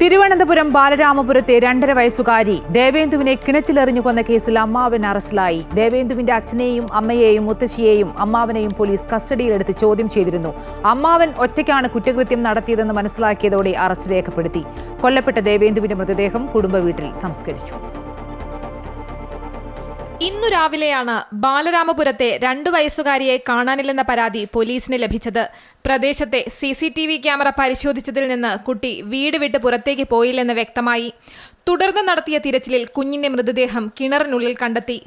തിരുവനന്തപുരം ബാലരാമപുരത്തെ രണ്ടര വയസ്സുകാരി ദേവേന്ദുവിനെ കിണറ്റിലെറിഞ്ഞു കൊന്ന കേസിൽ അമ്മാവൻ അറസ്റ്റിലായി. ദേവേന്ദുവിന്റെ അച്ഛനെയും അമ്മയെയും മുത്തശ്ശിയെയും അമ്മാവനെയും പോലീസ് കസ്റ്റഡിയിലെടുത്ത് ചോദ്യം ചെയ്തിരുന്നു. അമ്മാവൻ ഒറ്റയ്ക്കാണ് കുറ്റകൃത്യം നടത്തിയതെന്ന് മനസ്സിലാക്കിയതോടെ അറസ്റ്റ് രേഖപ്പെടുത്തി. കൊല്ലപ്പെട്ട ദേവേന്ദുവിന്റെ മൃതദേഹം കുടുംബ വീട്ടിൽ സംസ്കരിച്ചു. ഇന്നു രാവിലെയാണ് ബാലരാമപുരത്തെ രണ്ടു വയസ്സുകാരിയെ കാണാനില്ലെന്ന പരാതി പോലീസിന് ലഭിച്ചത്. പ്രദേശത്തെ C C T V camera പരിശോധിച്ചതിൽ നിന്ന് കുട്ടി വീട് വിട്ട് പുറത്തേക്ക് പോയില്ലെന്ന് വ്യക്തമായി. തുടർന്ന് നടത്തിയ തിരച്ചിലിൽ കുഞ്ഞിന്റെ മൃതദേഹം കിണറിനുള്ളിൽ കണ്ടെത്തി.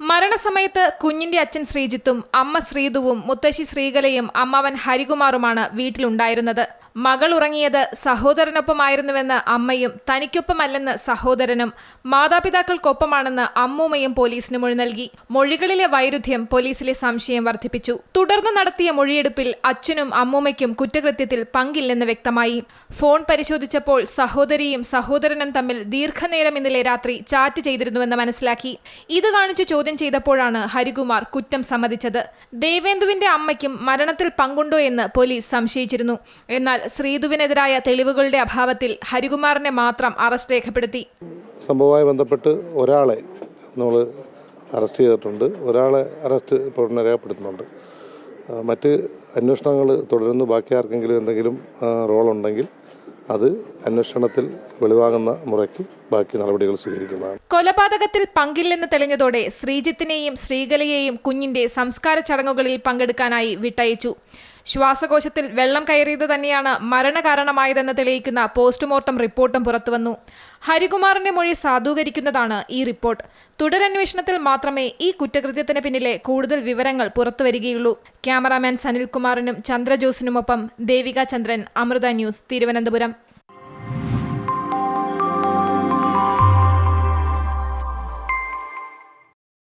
മരണസമയത്ത് കുഞ്ഞിന്റെ അച്ഛൻ ശ്രീജിത്തും അമ്മ ശ്രീതുവും മുത്തശ്ശി ശ്രീകലയും അമ്മാവൻ ഹരികുമാറുമാണ് വീട്ടിലുണ്ടായിരുന്നത്. മകൾ ഉറങ്ങിയത് സഹോദരനൊപ്പമായിരുന്നുവെന്ന് അമ്മയും തനിക്കൊപ്പമല്ലെന്ന് സഹോദരനും മാതാപിതാക്കൾക്കൊപ്പമാണെന്ന് അമ്മൂമ്മയും പോലീസിന് മൊഴി നൽകി. മൊഴികളിലെ വൈരുദ്ധ്യം പോലീസിലെ സംശയം വർദ്ധിപ്പിച്ചു. തുടർന്ന് നടത്തിയ മൊഴിയെടുപ്പിൽ അച്ഛനും അമ്മൂമ്മയ്ക്കും കുറ്റകൃത്യത്തിൽ പങ്കില്ലെന്ന് വ്യക്തമായി. ഫോൺ പരിശോധിച്ചപ്പോൾ സഹോദരിയും സഹോദരനും തമ്മിൽ ദീർഘനേരം ഇന്നലെ രാത്രി ചാറ്റ് ചെയ്തിരുന്നുവെന്ന് മനസ്സിലാക്കി. ഇത് കാണിച്ച് ചോദ്യം ചെയ്തപ്പോഴാണ് ഹരികുമാർ കുറ്റം സമ്മതിച്ചത്. ദേവേന്ദുവിന്റെ അമ്മയ്ക്കും മരണത്തിൽ പങ്കുണ്ടോ എന്ന് പോലീസ് സംശയിച്ചിരുന്നു. എന്നാൽ ശ്രീധുവിനെതിരായ തെളിവുകളുടെ അഭാവത്തിൽ ഹരികുമാറിനെ മാത്രം അറസ്റ്റ് രേഖപ്പെടുത്തി. സംഭവവുമായി ബന്ധപ്പെട്ട് ഒരാളെ നമ്മൾ അറസ്റ്റ് ചെയ്തിട്ടുണ്ട്. ഒരാളെ അറസ്റ്റ് ഇപ്പോൾ രേഖപ്പെടുത്തുന്നുണ്ട്. മറ്റ് അന്വേഷണങ്ങൾ തുടരുന്നു. ബാക്കി ആർക്കെങ്കിലും എന്തെങ്കിലും റോളുണ്ടെങ്കിൽ അത് അന്വേഷണത്തിൽ വെളിവാകുന്ന മുറയ്ക്ക് ബാക്കി നടപടികൾ സ്വീകരിക്കുന്നതാണ്. കൊലപാതകത്തിൽ പങ്കില്ലെന്ന് തെളിഞ്ഞതോടെ ശ്രീജിത്തിനെയും ശ്രീകലയെയും കുഞ്ഞിന്റെ സംസ്കാര ചടങ്ങുകളിൽ പങ്കെടുക്കാനായി വിട്ടയച്ചു. ശ്വാസകോശത്തിൽ വെള്ളം കയറിയത് തന്നെയാണ് മരണകാരണമായതെന്ന് തെളിയിക്കുന്ന പോസ്റ്റ്മോർട്ടം റിപ്പോർട്ടും പുറത്തുവന്നു. ഹരികുമാറിന്റെ മൊഴി സാധൂകരിക്കുന്നതാണ് ഈ റിപ്പോർട്ട്. തുടരന്വേഷണത്തിൽ മാത്രമേ ഈ കുറ്റകൃത്യത്തിന് പിന്നിലെ കൂടുതൽ വിവരങ്ങൾ പുറത്തുവരികയുള്ളൂ. ക്യാമറാമാൻ സനിൽകുമാറിനും ചന്ദ്രജോസിനുമൊപ്പം ദേവിക ചന്ദ്രൻ അമൃത ന്യൂസ് തിരുവനന്തപുരം.